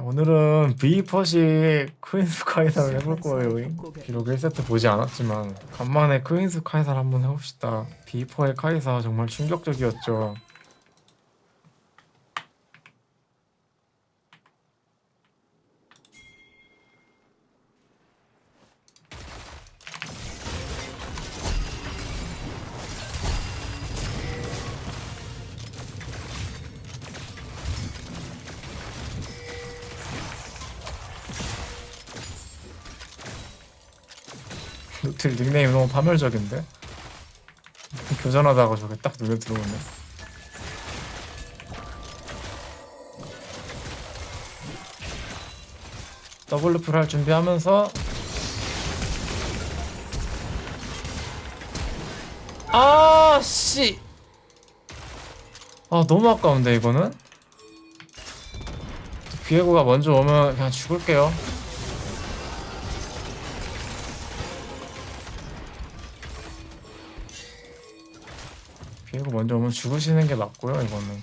자, 오늘은 비퍼시 크윈스 카이사를 해볼 거예요. 비록 1세트 보지 않았지만 간만에 크윈스 카이사를 한번 해봅시다. 비퍼의 카이사 정말 충격적이었죠. 노틸 닉네임 너무 파멸적인데? 교전하다가 저게 딱 눈에 들어오네. 더블루플 할 준비하면서 아 씨. 아 너무 아까운데 이거는. 비에고가 먼저 오면 그냥 죽을게요. 비에고 먼저 오면 죽으시는 게 맞고요 이거는.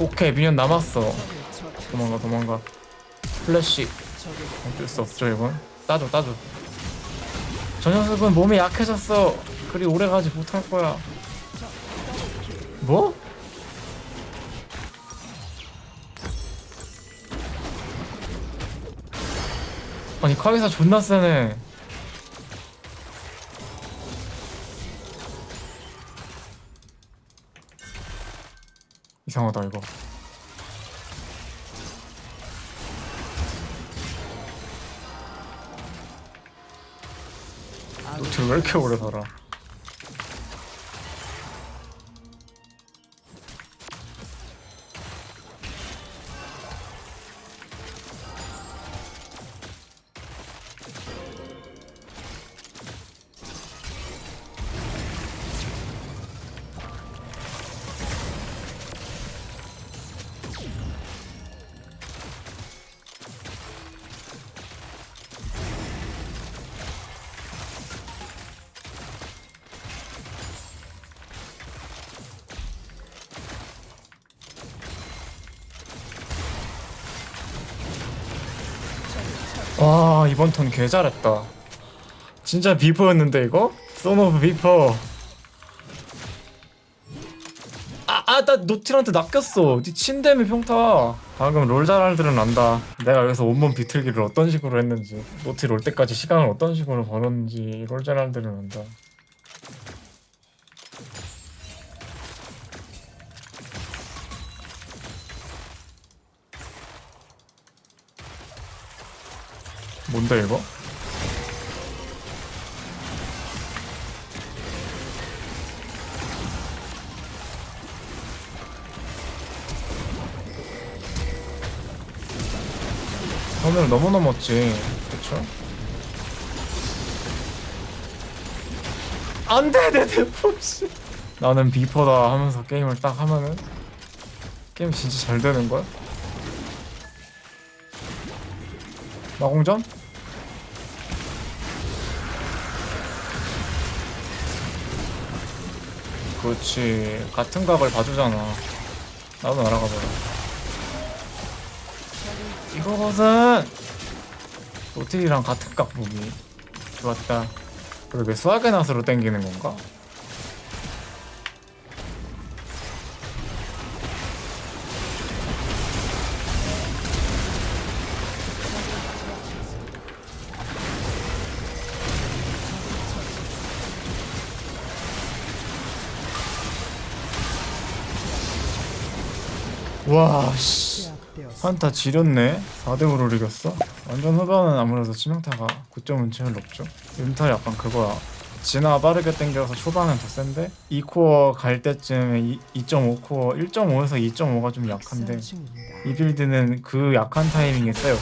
오케이 미니언 남았어. 도망가 도망가. 플래시. 어쩔 수 없죠 이건. 따줘 따줘. 저 녀석은 몸이 약해졌어. 그리 오래가지 못할 거야 뭐? 아니 카이사 존나 세네. 이상하다 이거. 노틸 왜 이렇게 오래 살아 와 이번 턴 개 잘했다. 진짜 비퍼였는데 이거? 썬 오브 비퍼 아아나 노틸한테 낚였어. 니 친데미 평타. 방금 롤 잘할 들은 안다. 내가 여기서 온몸 비틀기를 어떤 식으로 했는지 노틸 올 때까지 시간을 어떤 식으로 벌었는지 롤 잘할 들은 안다 뭔데 이거? 오늘 너무 넘었지 그쵸? 안돼 내 대포씨 나는 비퍼다 하면서 게임을 딱 하면은 게임 진짜 잘 되는 거야? 마공전? 그렇지. 같은 각을 봐주잖아. 나도 날아가 버려 이거거든 노틸이랑 같은 각 보기 좋았다. 그러게 수학의 낫으로 땡기는 건가? 와, 씨. 한타 지렸네. 4대5로 이겼어. 완전 후반은 아무래도 치명타가 9점은 제일 높죠. 윤타 약간 그거야. 진화 빠르게 땡겨서 초반은 더 센데 2코어 갈 때쯤에 2.5코어 1.5에서 2.5가 좀 약한데 이 빌드는 그 약한 타이밍에 세였고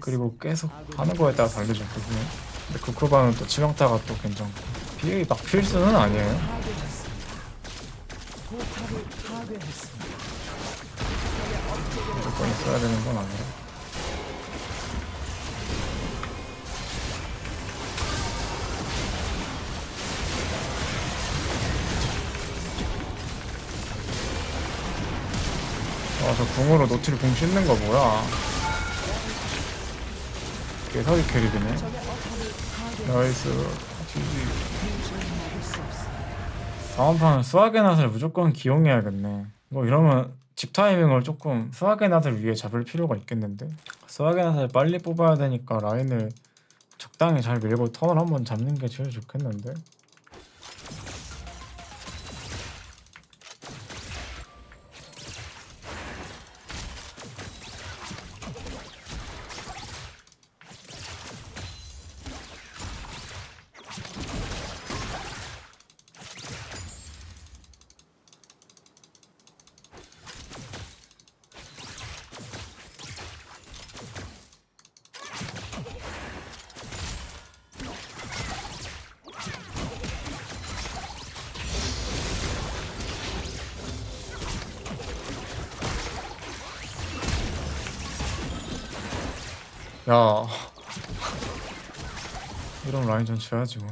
그리고 계속 하는 거에 따라 달려줬거든요. 근데 그 쿠바는 또 치명타가 또 괜찮고 비, 막 필수는 아니에요. 무조건 써야 되는 건 아니야. 아저 궁으로 노틸 궁 씻는 거 뭐야? 개사기 캐릭이네. 나이스. GG 다음 판은 수학의 낫을 무조건 기용해야겠네. 이거 이러면 집 타이밍을 조금 낫을 위해 잡을 필요가 있겠는데? 낫을 빨리 뽑아야 되니까 라인을 적당히 잘 밀고 턴을 한번 잡는 게 제일 좋겠는데 야. 이런 라인전 쳐야지 뭐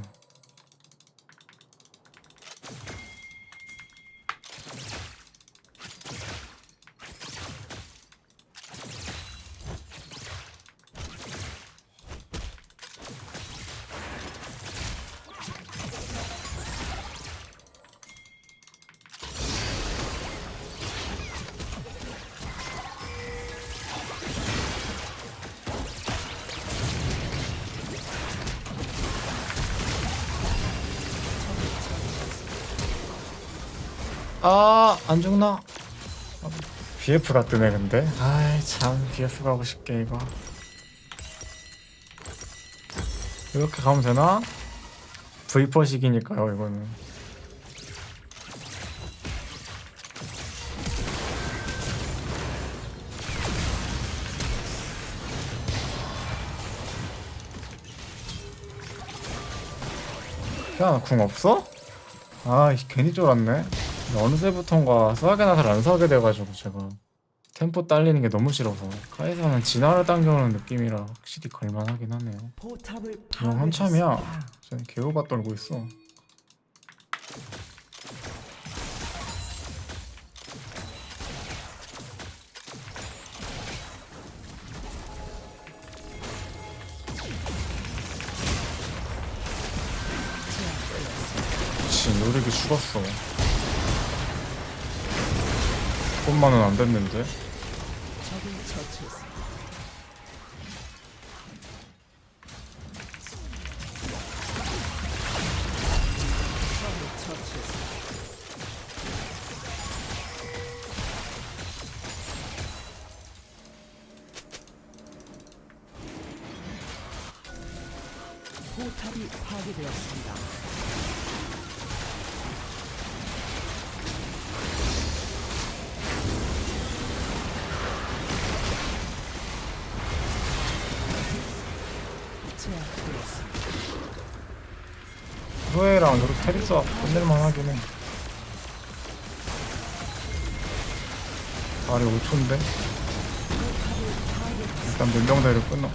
아, 안 죽나? BF가 뜨네, 근데. 아이, 참, BF 가고 싶게, 이거. 이렇게 가면 되나? V4식이니까요, 이거는. 야, 궁 없어? 아, 이 괜히 쫄았네. 어느새부턴가 수학의 낫을 안 사게 돼가지고 제가 템포 딸리는 게 너무 싫어서 카이사는 진화를 당겨오는 느낌이라 확실히 걸만하긴 하네요. 형 한참이야. 쟤는 개호가 떨고 있어. 진 노력이 죽었어 조금만은 안 됐는데. 포탑이 파괴되었습니다. 테리스와 끝낼만 하긴 해 발이 5초인데 일단 면병대로 끊어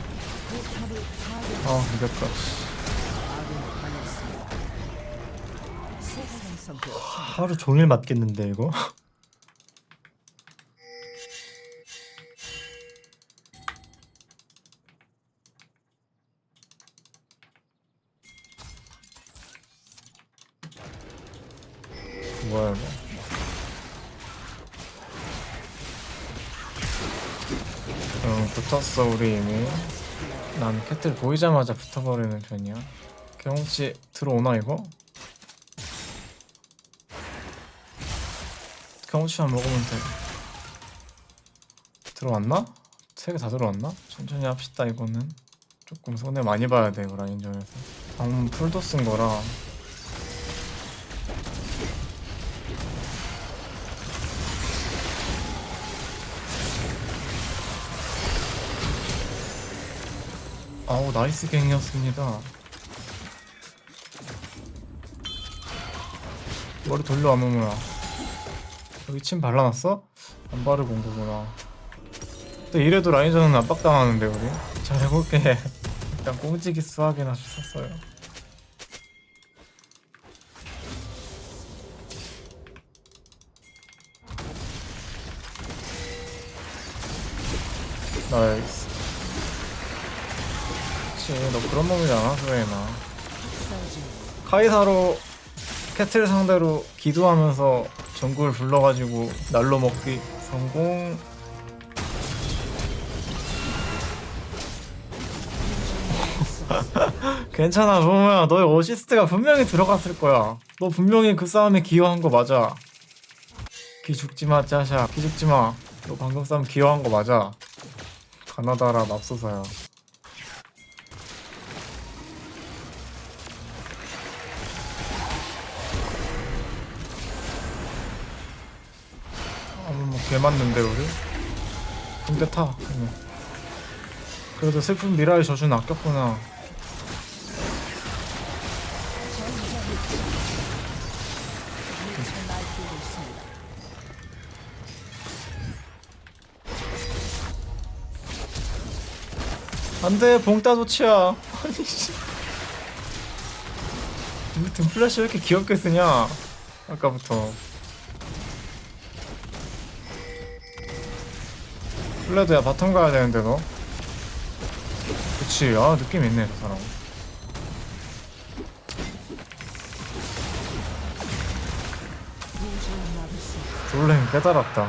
아 이겼다. 하루 종일 맞겠는데 이거? 난 캐틀 보이자마자 붙어버리는 편이야 경치 들어오나 이거? 경치만 먹으면 돼 들어왔나? 세 개 다 들어왔나? 천천히 합시다 이거는 조금 손해 많이 봐야 돼 이거 라인전에서 방금 풀도 쓴 거라 아우 나이스 갱이었습니다. 머리 돌려 아무무야 여기 침 발라놨어? 안 바르고 온 거구나. 또 이래도 라인전은 압박당하는데 우리? 잘 해볼게. 일단 꽁지기 수학이나 썼어요. 나이스 그치 너 그런 놈이잖아 소연아 카이사로 캐틀 상대로 기도하면서 정글 불러가지고 날로 먹기 성공. 괜찮아 조모야. 너의 어시스트가 분명히 들어갔을 거야. 너 분명히 그 싸움에 기여한 거 맞아. 기 죽지마 짜샤. 기 죽지마. 너 방금 싸움 기여한 거 맞아. 가나다라 맙소사야 개 맞는데 우리? 근데 타 그냥. 그래도 슬픈 미라의 저주는 아꼈구나. 안돼 봉따 도치야 아니 씨 무튼 플래시 왜 이렇게 귀엽게 쓰냐 아까부터 플레드야 바텀 가야 되는데 너. 그치 아 느낌 있네 그 사람. 솔랭 깨달았다.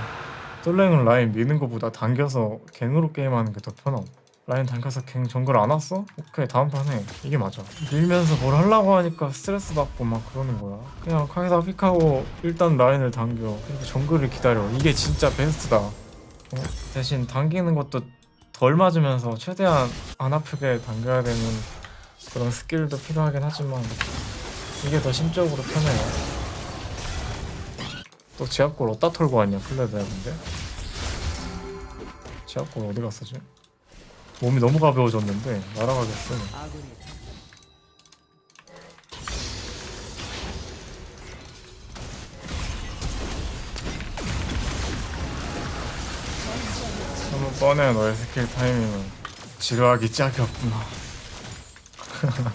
솔랭은 라인 미는 것보다 당겨서 갱으로 게임하는 게 더 편함. 라인 당겨서 갱 정글 안 왔어? 오케이 다음 판에. 이게 맞아. 밀면서 뭘 하려고 하니까 스트레스 받고 막 그러는 거야. 그냥 카이사 픽하고 일단 라인을 당겨. 그리고 정글을 기다려. 이게 진짜 베스트다 어? 대신 당기는 것도 덜 맞으면서 최대한 안 아프게 당겨야 되는 그런 스킬도 필요하긴 하지만 이게 더 심적으로 편해요. 또 제압골 어디다 털고 왔냐 플레드야 근데? 제압골 어디 갔어 지금? 몸이 너무 가벼워졌는데 날아가겠어 뻔해 너의 스킬 타이밍은 지루하기 짝이 없구나.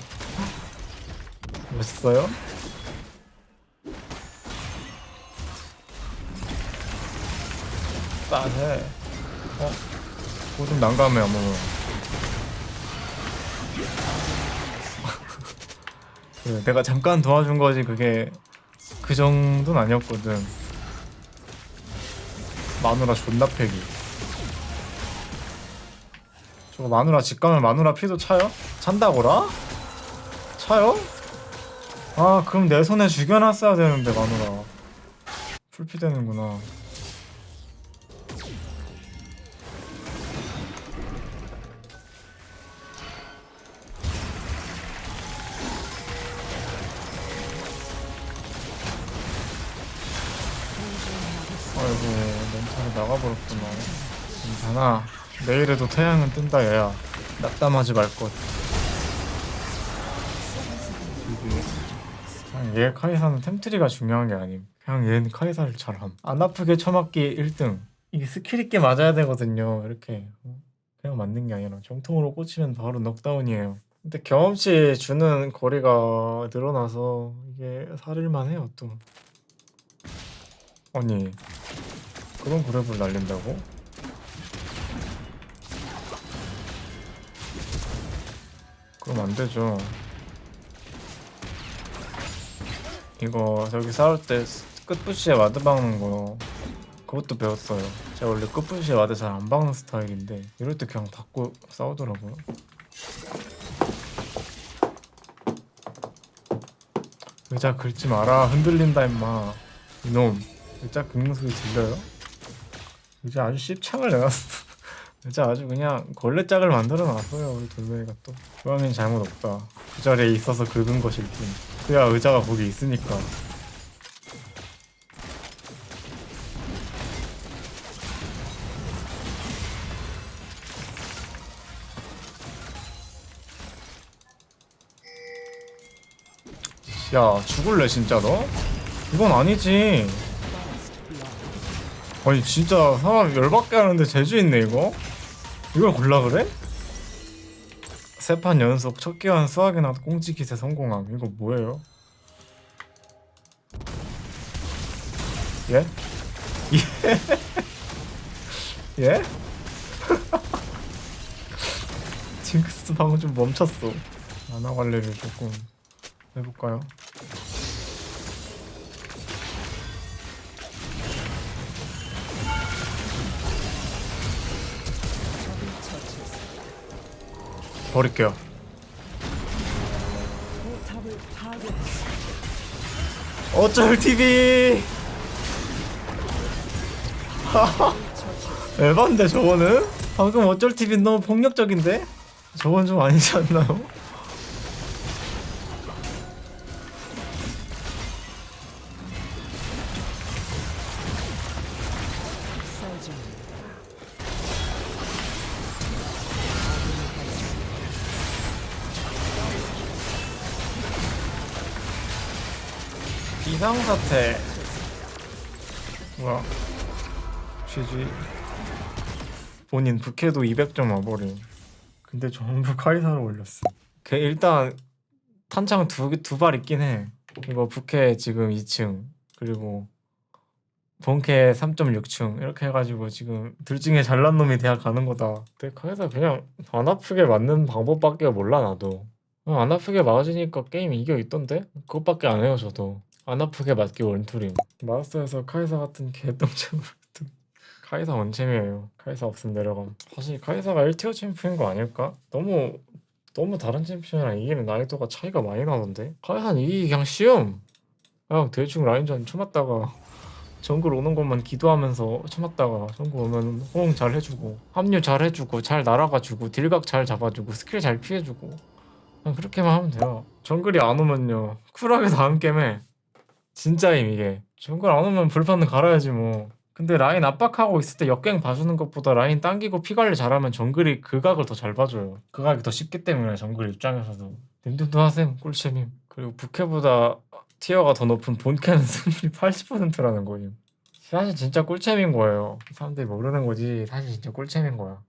멋있어요? 싸해. 어? 뭐좀 난감해 어머 그래, 내가 잠깐 도와준 거지 그게 그 정도는 아니었거든. 마누라 존나 패기 저거 마누라 직감을 마누라 피도 차요? 찬다고라? 차요? 아 그럼 내 손에 죽여놨어야 되는데 마누라 풀피 되는구나 아이고 멘탈이 나가버렸구나 괜찮아 내일에도 태양은 뜬다 얘야. 낙담하지 말것. 얘 카이사는 템트리가 중요한 게 아님. 그냥 얘는 카이사를 잘함. 안 아프게 처맞기 1등. 이게 스킬 있게 맞아야 되거든요. 이렇게. 어? 그냥 맞는 게 아니라 정통으로 꽂히면 바로 넉다운이에요. 근데 경험치 주는 거리가 늘어나서 이게 살일만 해요 또. 아니 그런 그랩을 날린다고? 그럼 안 되죠. 이거 저기 싸울 때 끝부시에 와드 박는 거 그것도 배웠어요. 제가 원래 끝부시에 와드 잘 안 박는 스타일인데 이럴 때 그냥 닫고 싸우더라고요. 의자 긁지 마라 흔들린다 임마 이놈 의자 긁는 소리 들려요? 의자 아주 씹창을 내놨어 의자 아주 그냥 걸레짝을 만들어 놨어요 우리 돌멩이가 또. 고양이는 잘못 없다. 그 자리에 있어서 긁은 것일 뿐. 그야 의자가 거기 있으니까. 야 죽을래 진짜 너? 이건 아니지. 아니 진짜 사람 열받게 하는데 재주 있네 이거? 이걸 골라 그래? 세 판 연속 첫 기한 수학이나 꽁지 기세 성공함 이거 뭐예요? 예? 예? 예? 징크스 방금 좀 멈췄어. 만화 관리를 조금 해볼까요? 버릴게요. 어쩔 TV. 에반데 저거는? 방금 어쩔 TV 너무 폭력적인데? 저건 좀 아니지 않나요? 비상사태. 뭐야? GG. 본인 부캐도 200점 와버림. 근데 전부 카이사를 올렸어. 걔 일단 탄창 두두 발 있긴 해. 이거 부캐 지금 2층 그리고 본캐 3.6층 이렇게 해가지고 지금 둘 중에 잘난 놈이 대학 가는 거다. 근데 카이사 그냥 안 아프게 맞는 방법밖에 몰라 나도. 어, 안 아프게 맞으니까 게임 이겨 있던데? 그것밖에 안 해요 저도. 안 아프게 맞기 원투림. 마스터에서 카이사 같은 개똥챔으로 카이사 원챔이에요. 카이사 없으면 내려감. 사실 카이사가 1티어 챔프인 거 아닐까? 너무 너무 다른 챔피언이랑 이기는 난이도가 차이가 많이 나던데? 카이사는 이기기 그냥 쉬움. 그냥 대충 라인전 쳐맞다가 정글 오는 것만 기도하면서 쳐맞다가 정글 오면 호응 잘 해주고 합류 잘 해주고 잘 날아가주고 딜각 잘 잡아주고 스킬 잘 피해주고 그냥 그렇게만 하면 돼요. 정글이 안 오면요 쿨하게 다음 게임에 진짜임 이게. 정글 안 오면 불판은 갈아야지 뭐. 근데 라인 압박하고 있을 때 역갱 봐주는 것보다 라인 당기고 피 관리 잘하면 정글이 그 각을 더 잘 봐줘요. 그 각이 더 쉽기 때문에 정글 입장에서도. 님들도 하셈 꿀챔임 그리고 부캐보다 티어가 더 높은 본캐는 승률이 80%라는 거임. 사실 진짜 꿀챔인 거예요. 사람들이 모르는 거지. 사실 진짜 꿀챔인 거야